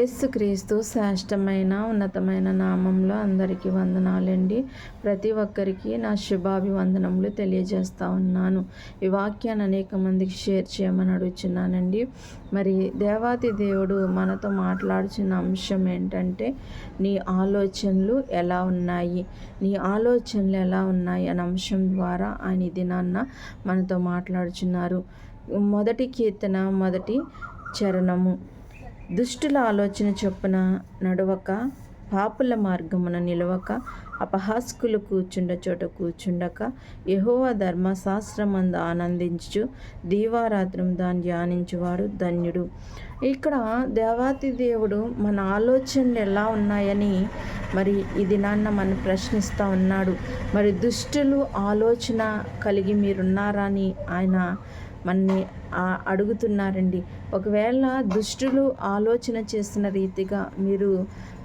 యేసుక్రీస్తు శ్రేష్టమైన ఉన్నతమైన నామంలో అందరికీ వందనాలండి. ప్రతి ఒక్కరికి నా శుభాభివందనములు తెలియజేస్తా ఉన్నాను. ఈ వాక్యాన్ని అనేక మందికి షేర్ చేయమని అడుగుచున్నానండి. మరి దేవాతి దేవుడు మనతో మాట్లాడుచున్న అంశం ఏంటంటే నీ ఆలోచనలు ఎలా ఉన్నాయి? నీ ఆలోచనలు ఎలా ఉన్నాయి? అనే అంశం ద్వారా ఆయన దినాన్న మనతో మాట్లాడుచున్నారు. మొదటి కీర్తన మొదటి చరణము. దుష్టుల ఆలోచన చొప్పున నడవక పాపుల మార్గమున నిలవక అపహాస్కులు కూర్చుండ చోట కూర్చుండక యహోవ ధర్మశాస్త్రమందు ఆనందించు దీవారాత్రం దాన్ని ధ్యానించువాడు ధన్యుడు. ఇక్కడ దేవాతి దేవుడు మన ఆలోచనలు ఎలా ఉన్నాయని మరి ఇది నాన్న మనం ప్రశ్నిస్తూ ఉన్నాడు. మరి దుష్టులు ఆలోచన కలిగి మీరున్నారా అని ఆయన మనని అడుగుతున్నారండి. ఒకవేళ దుష్టులు ఆలోచన చేసిన రీతిగా మీరు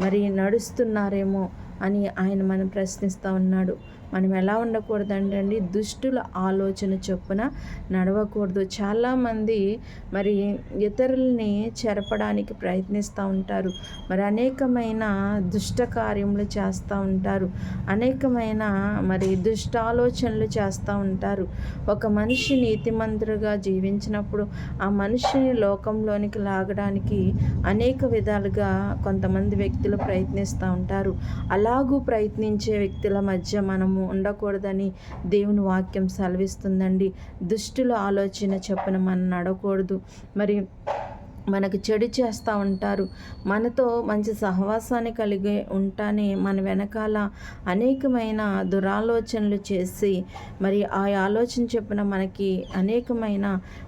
మరి నడుస్తున్నారేమో అని ఆయన మనం ప్రశ్నిస్తూ ఉన్నాడు. మనం ఎలా ఉండకూడదంటే దుష్టుల ఆలోచన చొప్పున నడవకూడదు. చాలామంది మరి ఇతరుల్ని చెరపడానికి ప్రయత్నిస్తూ ఉంటారు. మరి అనేకమైన దుష్ట కార్యములు చేస్తూ ఉంటారు. అనేకమైన మరి దుష్ట ఆలోచనలు చేస్తూ ఉంటారు. ఒక మనిషి నీతిమంతుడుగా జీవించినప్పుడు ఆ మనిషిని లోకంలోనికి లాగడానికి అనేక విధాలుగా కొంతమంది వ్యక్తులు ప్రయత్నిస్తూ ఉంటారు. అలా ఎలాగూ ప్రయత్నించే వ్యక్తుల మధ్య మనము ఉండకూడదని దేవుని వాక్యం సెలవిస్తుందండి. దుష్టుల ఆలోచన చెప్పిన మనం నడకూడదు. మరి మనకు చెడు చేస్తూ ఉంటారు. మనతో మంచి సహవాసాన్ని కలిగి ఉంటానే మన వెనకాల అనేకమైన దురాలోచనలు చేసి మరి ఆ ఆలోచన చెప్పిన మనకి అనేకమైన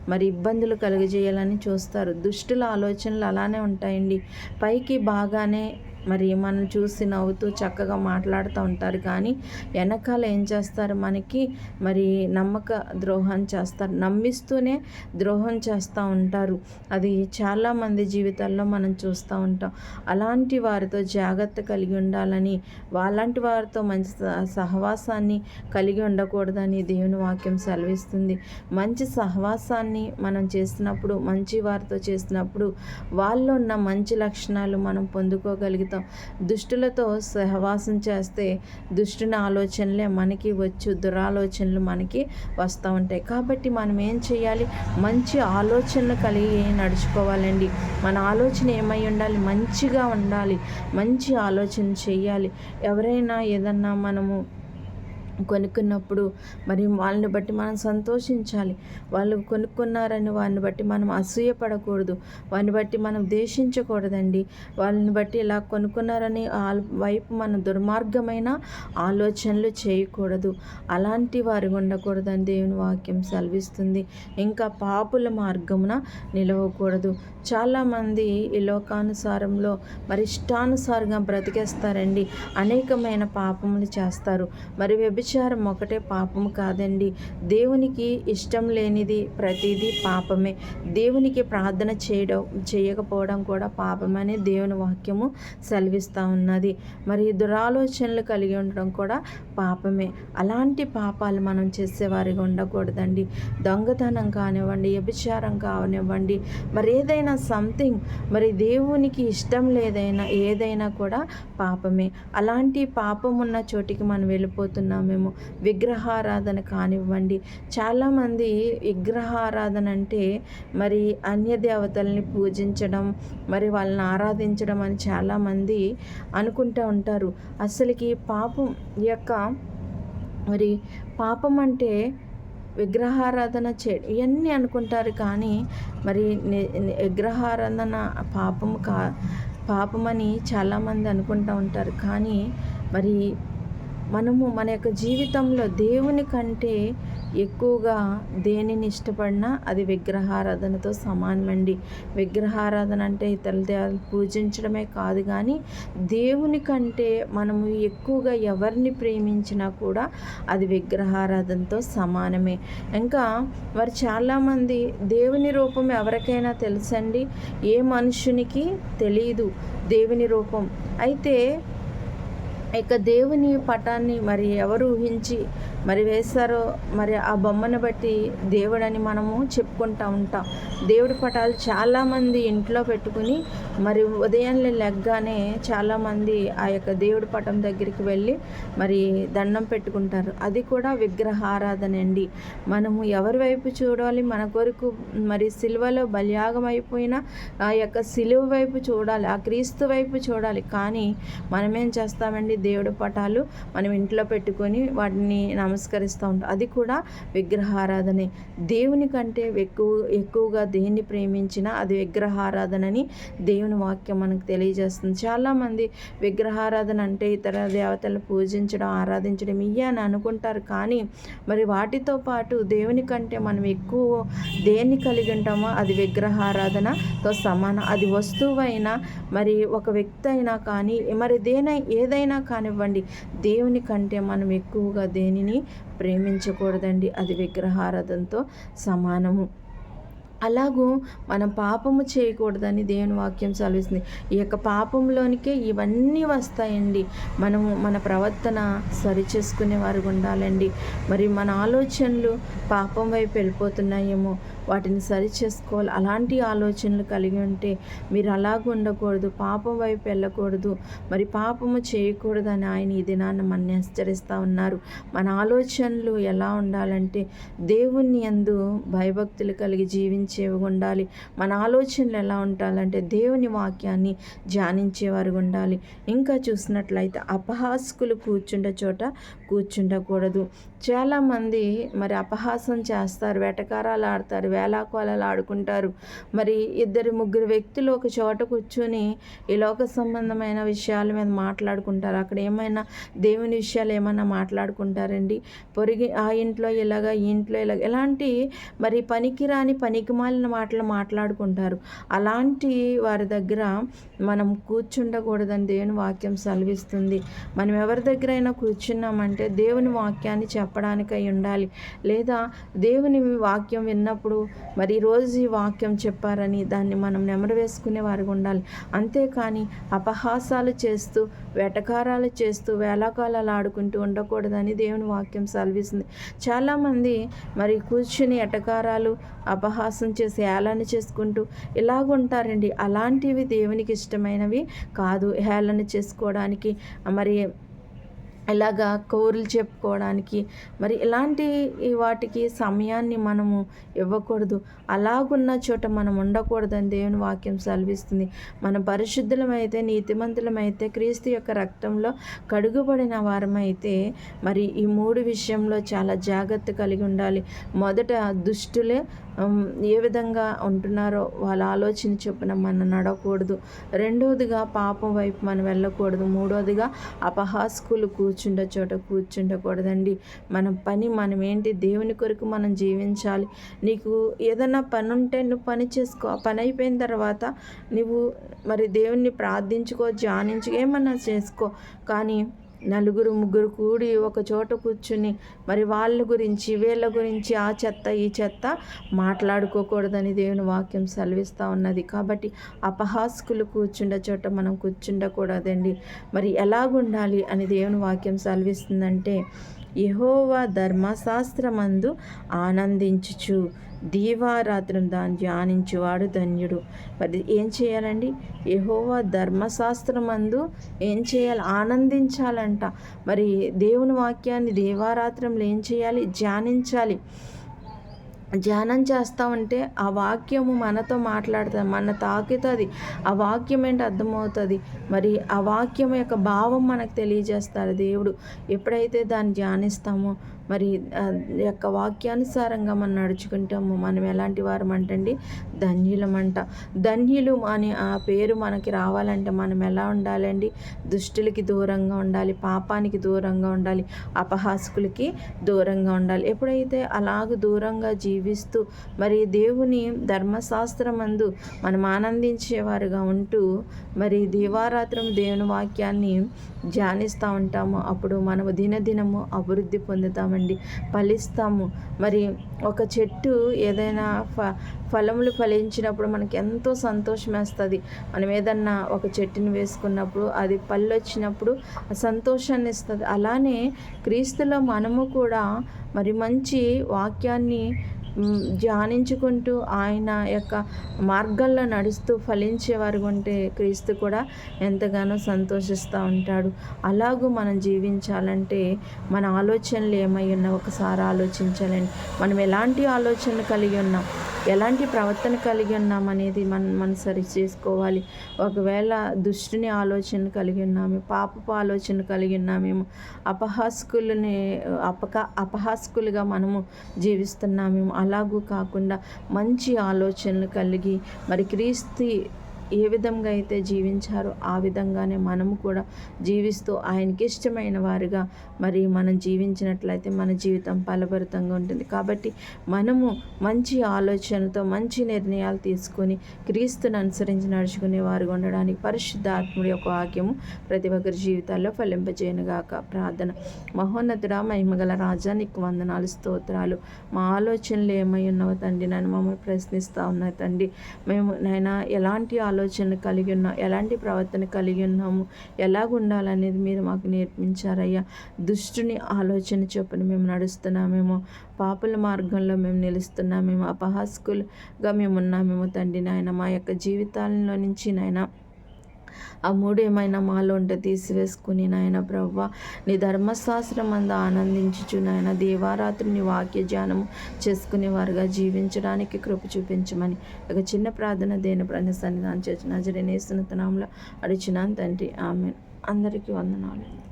మరి ఇబ్బందులు కలిగజేయాలని చూస్తారు. దుష్టుల ఆలోచనలు అలానే ఉంటాయండి. పైకి బాగానే మరి మనం చూసి నవ్వుతూ చక్కగా మాట్లాడుతూ ఉంటారు. కానీ వెనకాల ఏం చేస్తారు మనకి? మరి నమ్మక ద్రోహం చేస్తారు. నమ్మిస్తూనే ద్రోహం చేస్తూ ఉంటారు. అది చాలామంది జీవితాల్లో మనం చూస్తూ ఉంటాం. అలాంటి వారితో జాగ్రత్త కలిగి ఉండాలని వాళ్ళంటి వారితో మంచి సహవాసాన్ని కలిగి ఉండకూడదని దేవుని వాక్యం సెలవిస్తుంది. మంచి సహవాసాన్ని మనం చేసినప్పుడు మంచి వారితో చేసినప్పుడు వాళ్ళు ఉన్న మంచి లక్షణాలు మనం పొందుకోగలిగితే జీవితం దుష్టులతో సహవాసం చేస్తే దుష్టుని ఆలోచనలే మనకి వచ్చు దురాలోచనలు మనకి వస్తూ ఉంటాయి. కాబట్టి మనం ఏం చేయాలి? మంచి ఆలోచనలు కలిగి నడుచుకోవాలండి. మన ఆలోచన ఏమై ఉండాలి? మంచిగా ఉండాలి. మంచి ఆలోచన చేయాలి. ఎవరైనా ఏదన్నా మనము కొనుక్కున్నప్పుడు మరి వాళ్ళని బట్టి మనం సంతోషించాలి. వాళ్ళు కొనుక్కున్నారని వారిని బట్టి మనం అసూయపడకూడదు. వారిని బట్టి మనం దేశించకూడదండి వాళ్ళని బట్టి ఇలా కొనుక్కున్నారని వైపు మన దుర్మార్గమైన ఆలోచనలు చేయకూడదు. అలాంటి వారు ఉండకూడదని దేవుని వాక్యం సెలవిస్తుంది. ఇంకా పాపుల మార్గమున నిలవకూడదు. చాలామంది ఈ లోకానుసారంలో మరి ఇష్టానుసారంగా బ్రతికేస్తారండి. అనేకమైన పాపములు చేస్తారు. మరి వ్యభిచ వ్యభిచారం ఒకటే పాపం కాదండి. దేవునికి ఇష్టం లేనిది ప్రతిదీ పాపమే. దేవునికి ప్రార్థన చేయడం చేయకపోవడం కూడా పాపమని దేవుని వాక్యము సెలవిస్తూ ఉన్నది. మరి దురాలోచనలు కలిగి ఉండడం కూడా పాపమే. అలాంటి పాపాలు మనం చేసేవారిగా ఉండకూడదండి. దొంగతనం కానివ్వండి వ్యభిచారం కానివ్వండి మరి ఏదైనా సంథింగ్ మరి దేవునికి ఇష్టం లేదైనా ఏదైనా కూడా పాపమే. అలాంటి పాపం ఉన్న చోటికి మనం వెళ్ళిపోతున్నామేమో. మేము విగ్రహారాధన కానివ్వండి చాలామంది విగ్రహారాధన అంటే మరి అన్య దేవతల్ని పూజించడం మరి వాళ్ళని ఆరాధించడం అని చాలామంది అనుకుంటూ ఉంటారు. అసలుకి పాపం యొక్క మరి పాపం అంటే విగ్రహారాధన చే ఇవన్నీ అనుకుంటారు కానీ మరి విగ్రహారాధన పాపం కా పాపమని చాలామంది అనుకుంటూ ఉంటారు. కానీ మరి మనము మన యొక్క జీవితంలో దేవుని కంటే ఎక్కువగా దేనిని ఇష్టపడినా అది విగ్రహారాధనతో సమానమండి. విగ్రహారాధన అంటే ఇతరుల దేవాలను పూజించడమే కాదు కానీ దేవుని కంటే మనము ఎక్కువగా ఎవరిని ప్రేమించినా కూడా అది విగ్రహారాధనతో సమానమే. ఇంకా మరి చాలామంది దేవుని రూపం ఎవరికైనా తెలుసండి? ఏ మనుషునికి తెలియదు దేవుని రూపం. అయితే ఇక దేవుని పటాన్ని మరి ఎవరు ఊహించి మరి వేస్తారో మరి ఆ బొమ్మను బట్టి దేవుడని మనము చెప్పుకుంటూ ఉంటాం. దేవుడి పటాలు చాలామంది ఇంట్లో పెట్టుకుని మరి ఉదయాన్నే లెగ్గానే చాలామంది ఆ యొక్క దేవుడి పటం దగ్గరికి వెళ్ళి మరి దండం పెట్టుకుంటారు. అది కూడా విగ్రహారాధన అండి. మనము ఎవరి వైపు చూడాలి? మన కొరకు మరి సిలువలో బలియాగం అయిపోయిన ఆ యొక్క సిలువ వైపు చూడాలి ఆ క్రీస్తు వైపు చూడాలి. కానీ మనమేం చేస్తామండి? దేవుడి పటాలు మనం ఇంట్లో పెట్టుకొని వాటిని నమస్కరిస్తూ ఉంటాం. అది కూడా విగ్రహారాధనే. దేవుని కంటే ఎక్కువ ఎక్కువగా దేన్ని ప్రేమించినా అది విగ్రహారాధనని దేవుని వాక్యం మనకు తెలియజేస్తుంది. చాలామంది విగ్రహారాధన అంటే ఇతర దేవతలను పూజించడం ఆరాధించడం ఇయ్య అని అనుకుంటారు కానీ మరి వాటితో పాటు దేవుని కంటే మనం ఎక్కువ దేన్ని కలిగి ఉంటామో అది విగ్రహారాధనతో సమానం. అది వస్తువైనా మరి ఒక వ్యక్తి అయినా కానీ మరి దేనై ఏదైనా కానివ్వండి దేవుని కంటే మనం ఎక్కువగా దేనిని ప్రేమించకూడదండి. అది విగ్రహారాధనతో సమానము. అలాగూ మనం పాపము చేయకూడదని దేవుని వాక్యం సెలవిస్తుంది. ఈ యొక్క పాపంలోనికే ఇవన్నీ వస్తాయండి. మనము మన ప్రవర్తన సరి చేసుకునే వారు ఉండాలండి. మరి మన ఆలోచనలు పాపం వైపు వెళ్ళిపోతున్నాయేమో. వాటిని సరి చేసుకోవాలి. అలాంటి ఆలోచనలు కలిగి ఉంటే మీరు అలాగ ఉండకూడదు పాపం వైపు వెళ్ళకూడదు. మరి పాపము చేయకూడదని ఆయన ఈ దినాన్ని మన హెచ్చరిస్తూ ఉన్నారు. మన ఆలోచనలు ఎలా ఉండాలంటే దేవుణ్ణి ఎందు భయభక్తులు కలిగి జీవించేవి ఉండాలి. మన ఆలోచనలు ఎలా ఉండాలంటే దేవుని వాక్యాన్ని ధ్యానించేవారు ఉండాలి. ఇంకా చూసినట్లయితే అపహాస్కులు కూర్చుండ చోట కూర్చుండకూడదు. చాలామంది మరి అపహాసం చేస్తారు వెటకారాలు ఆడతారు వేలాకోలాలు ఆడుకుంటారు. మరి ఇద్దరు ముగ్గురు వ్యక్తులు ఒక చోట కూర్చొని ఈ లోక సంబంధమైన విషయాల మీద మాట్లాడుకుంటారు. అక్కడ ఏమైనా దేవుని విషయాలు ఏమైనా మాట్లాడుకుంటారండి? పొరిగి ఆ ఇంట్లో ఇలాగా ఈ ఇంట్లో ఇలాగ ఇలాంటి మరి పనికిరాని పనికిమాలిన మాటలు మాట్లాడుకుంటారు. అలాంటి వారి దగ్గర మనం కూర్చుండకూడదని దేవుని వాక్యం సెలవిస్తుంది. మనం ఎవరి దగ్గర అయినా కూర్చున్నామంటే దేవుని వాక్యాన్ని చెప్పడానికై ఉండాలి. లేదా దేవుని వాక్యం విన్నప్పుడు మరి రోజు ఈ వాక్యం చెప్పారని దాన్ని మనం నెమరు వేసుకునే వారికి ఉండాలి. అంతేకాని అపహాసాలు చేస్తూ వెటకారాలు చేస్తూ వేలాకాలాలు ఆడుకుంటూ ఉండకూడదని దేవుని వాక్యం సెలవిస్తుంది. చాలామంది మరి కూర్చుని ఎటకారాలు అపహాసం చేసి ఏలన చేసుకుంటూ ఇలాగుంటారండి. అలాంటివి దేవునికి ఇష్టమైనవి కాదు. హేళన చేసుకోవడానికి మరి ఇలాగా కౌరులు చెప్పుకోవడానికి మరి ఇలాంటి వాటికి సమయాన్ని మనము ఇవ్వకూడదు. అలాగున్న చోట మనం ఉండకూడదని దేవుని వాక్యం సెలవిస్తుంది. మన పరిశుద్ధులమైతే నీతిమంతులమైతే క్రీస్తు యొక్క రక్తంలో కడుగుబడిన వారమైతే మరి ఈ మూడు విషయంలో చాలా జాగ్రత్త కలిగి ఉండాలి. మొదట దుష్టులే ఏ విధంగా ఉంటున్నారో వాళ్ళ ఆలోచన చొప్పున మనం నడవకూడదు. రెండవదిగా పాపం వైపు మనం వెళ్ళకూడదు. మూడవదిగా అపహాస్కులు కూర్చుండే చోట కూర్చుండకూడదండి. మన పని మనం ఏంటి? దేవుని కొరకు మనం జీవించాలి. నీకు ఏదైనా పని ఉంటే నువ్వు పని చేసుకో. ఆ పని అయిపోయిన తర్వాత నువ్వు మరి దేవుణ్ణి ప్రార్థించుకో ధ్యానించుకో ఏమన్నా చేసుకో. కానీ నలుగురు ముగ్గురు కూడి ఒక చోట కూర్చుని మరి వాళ్ళ గురించి వీళ్ళ గురించి ఆ చెత్త ఈ చెత్త మాట్లాడుకోకూడదని దేవుని వాక్యం సెలవిస్తూ ఉన్నది. కాబట్టి అపహాస్కులు కూర్చుండే చోట మనం కూర్చుండకూడదండి. మరి ఎలాగుండాలి అని దేవుని వాక్యం సెలవిస్తుందంటే యహోవా ధర్మశాస్త్రమందు ఆనందించుచు. దీవారాత్రం దాన్ని ధ్యానించేవాడు ధన్యుడు. మరి ఏం చేయాలండి? యహోవా ధర్మశాస్త్రమందు ఏం చేయాలి? ఆనందించాలంట. మరి దేవుని వాక్యాన్ని దేవారాత్రంలో ఏం చేయాలి? ధ్యానించాలి. ధ్యానం చేస్తూ ఉంటే ఆ వాక్యము మనతో మాట్లాడుతుంది మన తాకుతుంది. ఆ వాక్యం ఏంటి? అర్థమవుతుంది. మరి ఆ వాక్యం యొక్క భావం మనకు తెలియజేస్తారు దేవుడు. ఎప్పుడైతే దాన్ని ధ్యానిస్తామో మరి యొక్క వాక్యానుసారంగా మనం నడుచుకుంటాము మనం ఎలాంటి వారం అంటండి ధన్యులమంట. ధన్యులు అని ఆ పేరు మనకి రావాలంటే మనం ఎలా ఉండాలండి? దుష్టులకి దూరంగా ఉండాలి పాపానికి దూరంగా ఉండాలి అపహాసకులకి దూరంగా ఉండాలి. ఎప్పుడైతే అలాగ దూరంగా జీవిస్తూ మరి దేవుని ధర్మశాస్త్రమందు మనం ఆనందించేవారుగా ఉంటూ మరి దీవారాత్రం దేవుని వాక్యాన్ని ధ్యానిస్తూ ఉంటాము. అప్పుడు మనము దినదినము అభివృద్ధి పొందుతామండి. ఫలిస్తామండి ఫలిస్తాము. మరి ఒక చెట్టు ఏదైనా ఫ ఫలములు ఫలించినప్పుడు మనకి ఎంతో సంతోషం వేస్తుంది మనం ఏదన్నా ఒక చెట్టుని వేసుకున్నప్పుడు అది పళ్ళు వచ్చినప్పుడు సంతోషాన్ని ఇస్తుంది అలానే క్రీస్తులో మనము కూడా మరి మంచి వాక్యాన్ని ధ్యానించుకుంటూ ఆయన యొక్క మార్గాల్లో నడుస్తూ ఫలించేవారు ఉంటే క్రీస్తు కూడా ఎంతగానో సంతోషిస్తూ ఉంటాడు. అలాగూ మనం జీవించాలంటే మన ఆలోచనలు ఏమై ఉన్నా ఒకసారి ఆలోచించాలండి. మనం ఎలాంటి ఆలోచనలు కలిగి ఉన్నాం? ఎలాంటి ప్రవర్తన కలిగి ఉన్నామనేది మనం మనం సరి చేసుకోవాలి. ఒకవేళ దుష్టుని ఆలోచన కలిగి ఉన్నాము పాపపు ఆలోచన కలిగి ఉన్నామేమో అపహాస్కులని అపక అపహాస్కులుగా మనము జీవిస్తున్నామేమో అలాగూ కాకుండా మంచి ఆలోచనలు కలిగి మరి క్రీస్తు ఏ విధంగా అయితే జీవించారో ఆ విధంగానే మనము కూడా జీవిస్తూ ఆయనకి ఇష్టమైన వారుగా మరి మనం జీవించినట్లయితే మన జీవితం ఫలభరితంగా ఉంటుంది. కాబట్టి మనము మంచి ఆలోచనతో మంచి నిర్ణయాలు తీసుకొని క్రీస్తుని అనుసరించి నడుచుకునే వారుగా ఉండడానికి పరిశుద్ధ ఆత్ముడి యొక్క వాక్యము ప్రతి ఒక్కరి జీవితాల్లో ఫలింపజేయనుగాక ప్రార్థన. మహోన్నతుడా మహిమగల రాజా నీకు వందనాలు స్తోత్రాలు. మా ఆలోచనలు ఏమై ఉన్నావో తండ్రి నన్ను మమ్మల్ని ప్రశ్నిస్తూ ఉన్నా తండ్రి. మేము నైనా ఎలాంటి ఆలోచన కలిగి ఉన్నాం. ఎలాంటి ప్రవర్తన కలిగి ఉన్నాము? ఎలాగుండాలనేది మీరు మాకు నేర్పించారయ్యా. దుష్టుని ఆలోచన చొప్పున మేము నడుస్తున్నామేమో. పాపుల మార్గంలో మేము నిలుస్తున్నామేమో. అపహాస్కులుగా మేము ఉన్నామేమో తండ్రి నాయన. మా యొక్క జీవితాలలో నుంచి నాయన ఆ మూడు ఏమైనా మాలో ఉంటే తీసివేసుకుని నాయన ప్రవ్వ నీ ధర్మశాస్త్రం అంద ఆనందించుచు నాయన దేవారాత్రిని వాక్య ధ్యానము చేసుకునే వారుగా జీవించడానికి కృప చూపించమని. ఒక చిన్న ప్రార్థన దేని ప్రాణ సన్నిధానం చేసిన. నజరేనేస్తున్న తనంలో అడిచినాను తండ్రి. ఆమె అందరికీ వందనాలు.